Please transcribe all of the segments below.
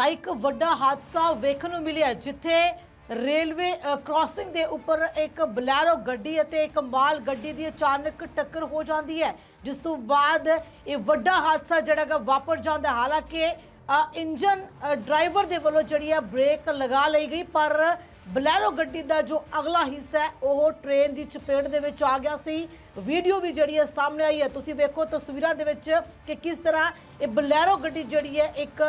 ਤਾਂ ਇੱਕ ਵੱਡਾ ਹਾਦਸਾ ਵੇਖਣ ਨੂੰ ਮਿਲਿਆ ਜਿੱਥੇ ਰੇਲਵੇ ਅ, ਕ੍ਰਾਸਿੰਗ ਦੇ ਉੱਪਰ ਇੱਕ ਬਲੈਰੋ ਗੱਡੀ ਅਤੇ ਇੱਕ ਮਾਲ ਗੱਡੀ ਦੀ ਅਚਾਨਕ ਟੱਕਰ ਹੋ ਜਾਂਦੀ ਹੈ ਜਿਸ ਤੋਂ ਬਾਅਦ ਇਹ ਵੱਡਾ ਹਾਦਸਾ ਜਿਹੜਾ ਗਾ ਵਾਪਰ ਜਾਂਦਾ ਹਾਲਾਂਕਿ ਇੰਜਨ ਡਰਾਈਵਰ ਦੇ ਵੱਲੋਂ ਜਿਹੜੀ ਹੈ ਬ੍ਰੇਕ ਲਗਾ ਲਈ ਗਈ, ਪਰ ਬਲੈਰੋ ਗੱਡੀ ਦਾ ਜੋ ਅਗਲਾ ਹਿੱਸਾ ਹੈ, ਉਹ ਟ੍ਰੇਨ ਦੀ ਚਪੇਟ ਦੇ ਵਿੱਚ ਆ ਗਿਆ ਸੀ। ਵੀਡੀਓ ਵੀ ਜਿਹੜੀ ਹੈ ਸਾਹਮਣੇ ਆਈ ਹੈ। ਤੁਸੀਂ ਵੇਖੋ ਤਸਵੀਰਾਂ ਦੇ ਵਿੱਚ ਕਿ ਕਿਸ ਤਰ੍ਹਾਂ ਇਹ ਬਲੈਰੋ ਗੱਡੀ ਜਿਹੜੀ ਹੈ, ਇੱਕ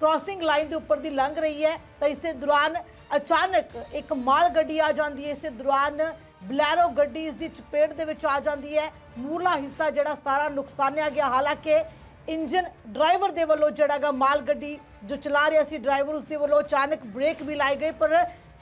ਕ੍ਰਾਸਿੰਗ ਲਾਈਨ ਦੇ ਉੱਪਰ ਦੀ ਲੰਘ ਰਹੀ ਹੈ। ਤਾਂ ਇਸੇ ਦੌਰਾਨ ਅਚਾਨਕ ਇੱਕ ਮਾਲ ਗੱਡੀ ਆ ਜਾਂਦੀ ਹੈ। ਇਸੇ ਦੌਰਾਨ ਬਲੈਰੋ ਗੱਡੀ ਇਸ ਦੀ ਚਪੇਟ ਦੇ ਵਿੱਚ ਆ ਜਾਂਦੀ ਹੈ। ਮੂਰਲਾ ਹਿੱਸਾ ਜਿਹੜਾ ਸਾਰਾ ਨੁਕਸਾਨਿਆ ਗਿਆ। ਹਾਲਾਂਕਿ ਇੰਜਨ ਡਰਾਈਵਰ ਦੇ ਵੱਲੋਂ ਜਿਹੜਾ ਗਾ ਮਾਲ ਗੱਡੀ ਜੋ ਚਲਾ ਰਿਹਾ ਸੀ ਡਰਾਈਵਰ ਉਸ ਦੇ ਵੱਲੋਂ ਅਚਾਨਕ ਬ੍ਰੇਕ ਵੀ ਲਾਈ ਗਈ ਪਰ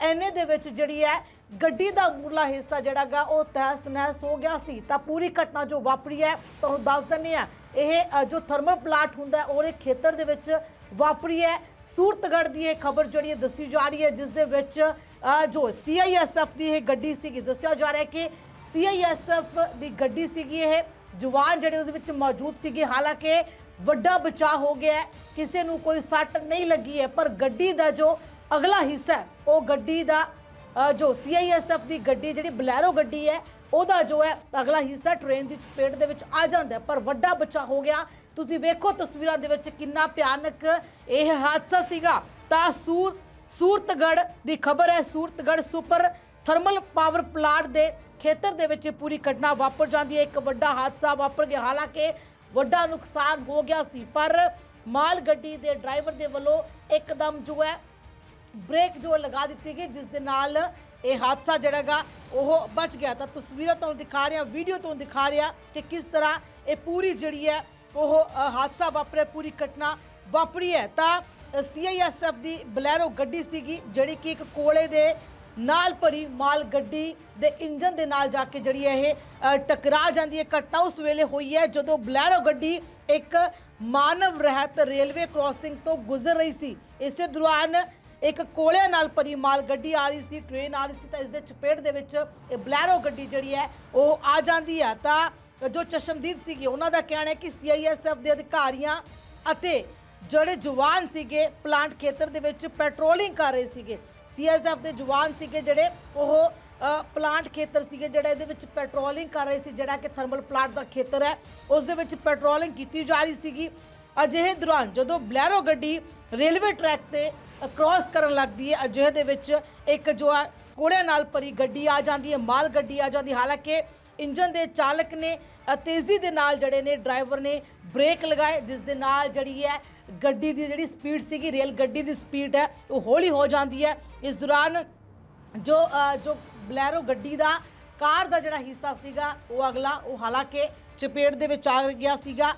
ਐਨੇ ਦੇ ਵਿੱਚ ਜਿਹੜੀ ਹੈ ਗੱਡੀ ਦਾ ਮੂਰਲਾ ਹਿੱਸਾ ਜਿਹੜਾ ਗਾ ਉਹ ਤਹਿਸ ਨਹਿਸ ਹੋ ਗਿਆ ਸੀ। ਤਾਂ ਪੂਰੀ ਘਟਨਾ ਜੋ ਵਾਪਰੀ ਹੈ ਤੁਹਾਨੂੰ ਦੱਸ ਦਿੰਦੇ ਆ ਇਹ ਅ, ਜੋ ਥਰਮਲ ਪਲਾਂਟ ਹੁੰਦਾ ਉਹਦੇ ਖੇਤਰ ਦੇ ਵਿੱਚ ਵਾਪਰੀ ਹੈ। ਸੂਰਤਗੜ੍ਹ ਦੀ ਇਹ ਖਬਰ ਜਿਹੜੀ ਹੈ ਦੱਸੀ ਜਾ ਰਹੀ ਹੈ ਜਿਸ ਦੇ ਵਿੱਚ ਅ, ਜੋ ਸੀਆਈਐਸਐਫ ਦੀ ਇਹ ਗੱਡੀ ਸੀਗੀ ਦੱਸਿਆ ਜਾ ਰਿਹਾ ਹੈ ਕਿ ਸੀਆਈਐਸਐਫ ਦੀ ਗੱਡੀ ਸੀਗੀ ਇਹ। ਜਵਾਨ ਜਿਹੜੇ ਉਹਦੇ ਵਿੱਚ ਮੌਜੂਦ ਸੀਗੇ ਹਾਲਾਂਕਿ ਵੱਡਾ ਬਚਾਅ ਹੋ ਗਿਆ ਹੈ। ਕਿਸੇ ਨੂੰ ਕੋਈ ਸੱਟ ਨਹੀਂ ਲੱਗੀ ਹੈ ਪਰ ਗੱਡੀ ਦਾ ਜੋ ਅਗਲਾ ਹਿੱਸਾ ਹੈ ਉਹ ਗੱਡੀ ਦਾ ਅ, ਜੋ ਸੀਆਈਐਸਐਫ ਦੀ ਗੱਡੀ ਜਿਹੜੀ ਬਲੈਰੋ ਗੱਡੀ ਹੈ ਉਹਦਾ ਜੋ ਹੈ ਅਗਲਾ ਹਿੱਸਾ ਟ੍ਰੇਨ ਦੀ ਚਪੇਟ ਦੇ ਵਿੱਚ ਆ ਜਾਂਦਾ ਹੈ। ਪਰ ਵੱਡਾ ਬਚਾਅ ਹੋ ਗਿਆ। ਤੁਸੀਂ ਵੇਖੋ ਤਸਵੀਰਾਂ ਦੇ ਵਿੱਚ ਕਿੰਨਾ ਭਿਆਨਕ ਇਹ ਹਾਦਸਾ ਸੀਗਾ। ਤਾਂ ਸੂਰ ਸੂਰਤਗੜ੍ਹ ਦੀ ਖਬਰ ਹੈ Suratgarh super thermal power plant ਦੇ ਖੇਤਰ ਦੇ ਵਿੱਚ ਇਹ ਪੂਰੀ ਘਟਨਾ ਵਾਪਰ ਜਾਂਦੀ ਹੈ। ਇੱਕ ਵੱਡਾ ਹਾਦਸਾ ਵਾਪਰ ਗਿਆ। ਹਾਲਾਂਕਿ ਵੱਡਾ ਨੁਕਸਾਨ ਹੋ ਗਿਆ ਸੀ, ਪਰ ਮਾਲ ਗੱਡੀ ਦੇ ਡਰਾਈਵਰ ਦੇ ਵੱਲੋਂ ਇੱਕਦਮ ਜੋ ਹੈ, ਬ੍ਰੇਕ ਜੋ ਲਗਾ ਦਿੱਤੀ ਗਈ, ਜਿਸ ਦੇ ਨਾਲ ਇਹ ਹਾਦਸਾ ਜਿਹੜਾ ਗਾ ਉਹ ਬਚ ਗਿਆ। ਤਾਂ ਤਸਵੀਰਾਂ ਤੁਹਾਨੂੰ ਦਿਖਾ ਰਿਹਾ, ਵੀਡੀਓ ਤੁਹਾਨੂੰ ਦਿਖਾ ਰਿਹਾ ਕਿ ਕਿਸ ਤਰ੍ਹਾਂ ਇਹ ਪੂਰੀ ਜਿਹੜੀ ਹੈ, ਉਹ ਹਾਦਸਾ ਵਾਪਰਿਆ, ਪੂਰੀ ਘਟਨਾ ਵਾਪਰੀ ਹੈ। ਤਾਂ ਸੀਆਈਐਸਐਫ ਦੀ ਬਲੈਰੋ ਗੱਡੀ ਸੀਗੀ, ਜਿਹੜੀ ਕਿ ਇੱਕ ਕੋਲੇ ਦੇ ਨਾਲ ਭਰੀ ਮਾਲ ਗੱਡੀ ਦੇ ਇੰਜਨ ਦੇ ਨਾਲ ਜਾ ਕੇ ਜਿਹੜੀ ਹੈ ਇਹ ਅ, ਟਕਰਾ ਜਾਂਦੀ ਹੈ। ਘਟਨਾ ਉਸ ਵੇਲੇ ਹੋਈ ਹੈ ਜਦੋਂ ਬਲੈਰੋ ਗੱਡੀ ਇੱਕ ਮਾਨਵ ਰਹਿਤ ਰੇਲਵੇ ਕ੍ਰਾਸਿੰਗ ਤੋਂ ਗੁਜ਼ਰ ਰਹੀ ਸੀ। ਇਸੇ ਦੌਰਾਨ ਇੱਕ ਕੋਲਿਆਂ ਨਾਲ ਭਰੀ ਮਾਲ ਗੱਡੀ ਆ ਰਹੀ ਸੀ ਟ੍ਰੇਨ ਆ ਰਹੀ ਸੀ ਤਾਂ ਇਸ ਦੇ ਚਪੇਟ ਦੇ ਵਿੱਚ ਇਹ ਬਲੈਰੋ ਗੱਡੀ ਜਿਹੜੀ ਹੈ ਉਹ ਆ ਜਾਂਦੀ ਹੈ। ਤਾਂ ਜੋ ਚਸ਼ਮਦੀਦ ਸੀਗੇ ਉਹਨਾਂ ਦਾ ਕਹਿਣਾ ਹੈ ਕਿ ਸੀਆਈਐਸਐਫ ਦੇ ਅਧਿਕਾਰੀਆਂ ਅਤੇ ਜਿਹੜੇ ਜਵਾਨ ਸੀਗੇ ਪਲਾਂਟ ਖੇਤਰ ਦੇ ਵਿੱਚ ਪੈਟਰੋਲਿੰਗ ਕਰ ਰਹੇ ਸੀਗੇ। ਸੀਐਸਐਫ ਦੇ ਜਵਾਨ ਸੀਗੇ ਜਿਹੜੇ, ਉਹ ਪਲਾਂਟ ਖੇਤਰ ਸੀਗੇ ਜਿਹੜਾ ਇਹਦੇ ਵਿੱਚ ਪੈਟਰੋਲਿੰਗ ਕਰ ਰਹੇ ਸੀ, ਜਿਹੜਾ ਕਿ ਥਰਮਲ ਪਲਾਂਟ ਦਾ ਖੇਤਰ ਹੈ। ਉਸ ਦੇ ਵਿੱਚ ਪੈਟਰੋਲਿੰਗ ਕੀਤੀ ਜਾ ਰਹੀ ਸੀਗੀ। ਅਜਿਹੇ ਦੌਰਾਨ ਜਦੋਂ ਬਲੈਰੋ ਗੱਡੀ ਰੇਲਵੇ ਟਰੈਕ ਤੇ ਕ੍ਰਾਸ ਕਰਨ ਲੱਗਦੀ ਹੈ, ਅਜਿਹੇ ਦੇ ਵਿੱਚ ਇੱਕ ਜੋ ਹੈ ਕੋੜਿਆਂ ਨਾਲ ਭਰੀ ਗੱਡੀ ਆ ਜਾਂਦੀ ਹੈ, ਮਾਲ ਗੱਡੀ ਆ ਜਾਂਦੀ ਹਾਲਾਂਕਿ ਇੰਜਨ ਦੇ ਚਾਲਕ ਨੇ ਤੇਜ਼ੀ ਦੇ ਨਾਲ ਜਿਹੜੇ ਨੇ ਡਰਾਈਵਰ ਨੇ ਬ੍ਰੇਕ ਲਗਾਏ, ਜਿਸ ਦੇ ਨਾਲ ਜਿਹੜੀ ਹੈ ਗੱਡੀ ਦੀ ਜਿਹੜੀ ਸਪੀਡ ਸੀਗੀ ਰੇਲ ਗੱਡੀ ਦੀ ਸਪੀਡ ਹੈ, ਉਹ ਹੌਲੀ ਹੋ ਜਾਂਦੀ ਹੈ। ਇਸ ਦੌਰਾਨ ਜੋ ਜੋ ਬਲੈਰੋ ਗੱਡੀ ਦਾ, ਕਾਰ ਦਾ ਜਿਹੜਾ ਹਿੱਸਾ ਸੀਗਾ, ਉਹ ਅਗਲਾ, ਉਹ ਹਾਲਾਂਕਿ ਚਪੇਟ ਦੇ ਵਿੱਚ ਆ ਗਿਆ ਸੀਗਾ।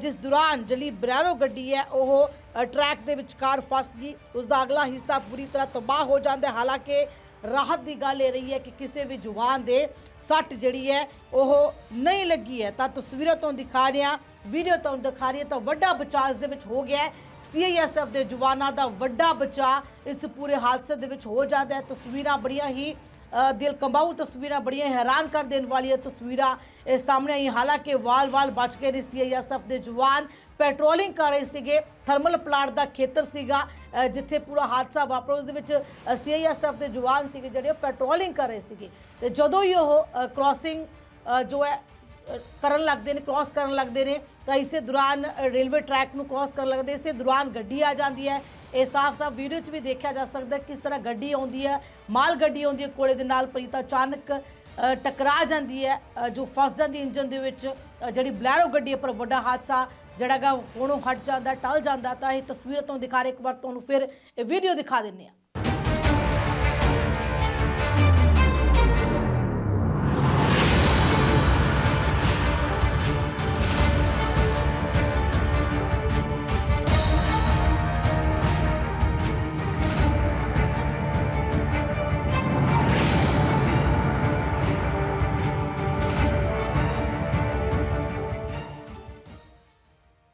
ਜਿਸ ਦੌਰਾਨ ਜਿਹੜੀ ਬਲੈਰੋ ਗੱਡੀ ਹੈ, ਉਹ ਟਰੈਕ ਦੇ ਵਿਚਕਾਰ ਫਸ ਗਈ। ਉਸ ਦਾ ਅਗਲਾ ਹਿੱਸਾ ਪੂਰੀ ਤਰ੍ਹਾਂ ਤਬਾਹ ਹੋ ਜਾਂਦਾ ਹਾਲਾਂਕਿ ਰਾਹਤ ਦੀ ਗੱਲ ਇਹ ਰਹੀ ਹੈ ਕਿ ਕਿਸੇ ਵੀ ਜਵਾਨ ਦੇ ਸੱਟ ਜਿਹੜੀ ਹੈ, ਉਹ ਨਹੀਂ ਲੱਗੀ ਹੈ। ਤਾਂ ਤਸਵੀਰਾਂ ਤੋਂ ਦਿਖਾ ਰਿਹਾ ਵੀਡੀਓ ਤੁਹਾਨੂੰ ਦਿਖਾ ਰਹੀ ਹੈ ਤਾਂ ਵੱਡਾ ਬਚਾਅ ਇਸ ਦੇ ਵਿੱਚ ਹੋ ਗਿਆ ਹੈ। ਸੀਆਈਐਸਐਫ ਦੇ ਜਵਾਨਾਂ ਦਾ ਵੱਡਾ ਬਚਾਅ ਇਸ ਪੂਰੇ ਹਾਦਸੇ ਦੇ ਵਿੱਚ ਹੋ ਜਾਂਦਾ ਹੈ। ਤਸਵੀਰਾਂ ਬੜੀਆਂ ਹੀ ਦਿਲ ਕੰਬਾਊ ਤਸਵੀਰਾਂ ਬੜੀਆਂ ਹੈਰਾਨ ਕਰ ਦੇਣ ਵਾਲੀਆਂ ਤਸਵੀਰਾਂ ਇਹ ਸਾਹਮਣੇ ਆਈ ਹਾਲਾਂਕਿ ਵਾਲ-ਵਾਲ ਬਚ ਕੇ ਨੇ ਸੀਆਈਐਸਐਫ ਦੇ ਜਵਾਨ ਪੈਟਰੋਲਿੰਗ ਕਰ ਰਹੇ ਸੀਗੇ। ਥਰਮਲ ਪਲਾਂਟ ਦਾ ਖੇਤਰ ਸੀਗਾ ਜਿੱਥੇ ਪੂਰਾ ਹਾਦਸਾ ਵਾਪਰਿਆ। ਉਸ ਦੇ ਵਿੱਚ ਸੀਆਈਐਸਐਫ ਦੇ ਜਵਾਨ ਸੀਗੇ ਜਿਹੜੇ ਉਹ ਪੈਟਰੋਲਿੰਗ ਕਰ ਰਹੇ ਸੀਗੇ। ਤੇ ਜਦੋਂ ਹੀ ਉਹ ਕ੍ਰਾਸਿੰਗ ਜੋ ਹੈ ਕਰਨ ਲੱਗਦੇ ਨੇ ਕ੍ਰਾਸ ਕਰਨ ਲੱਗਦੇ ਨੇ, ਤਾਂ ਇਸੇ ਦੌਰਾਨ ਰੇਲਵੇ ਟਰੈਕ ਨੂੰ ਕ੍ਰਾਸ ਕਰਨ ਲੱਗਦੇ, ਇਸੇ ਦੌਰਾਨ ਗੱਡੀ ਆ ਜਾਂਦੀ ਹੈ। ਇਹ ਸਾਫ਼-ਸਾਫ਼ ਵੀਡੀਓ 'ਚ ਵੀ ਦੇਖਿਆ ਜਾ ਸਕਦਾ ਕਿਸ ਤਰ੍ਹਾਂ ਗੱਡੀ ਆਉਂਦੀ ਹੈ, ਮਾਲ ਗੱਡੀ ਆਉਂਦੀ ਹੈ, ਕੋਲੇ ਦੇ ਨਾਲ ਪਰੀ ਅਚਾਨਕ ਟਕਰਾ ਜਾਂਦੀ ਹੈ ਜੋ ਫਸ ਜਾਂਦੀ ਇੰਜਨ ਦੇ ਵਿੱਚ ਜਿਹੜੀ ਬਲੈਰੋ ਗੱਡੀ ਹੈ, ਪਰ ਵੱਡਾ ਹਾਦਸਾ, ਜਿਹੜਾ ਗਾ ਕੋਣੋਂ ਹਟ ਜਾਂਦਾ, ਟਲ ਜਾਂਦਾ, ਤਾਂ ਇਹ ਤਸਵੀਰ ਤੋਂ ਦਿਖਾ ਰਹੇ ਇੱਕ ਵਾਰ ਤੁਹਾਨੂੰ ਫਿਰ ਇਹ ਵੀਡੀਓ ਦਿਖਾ ਦਿੰਨੇ ਆ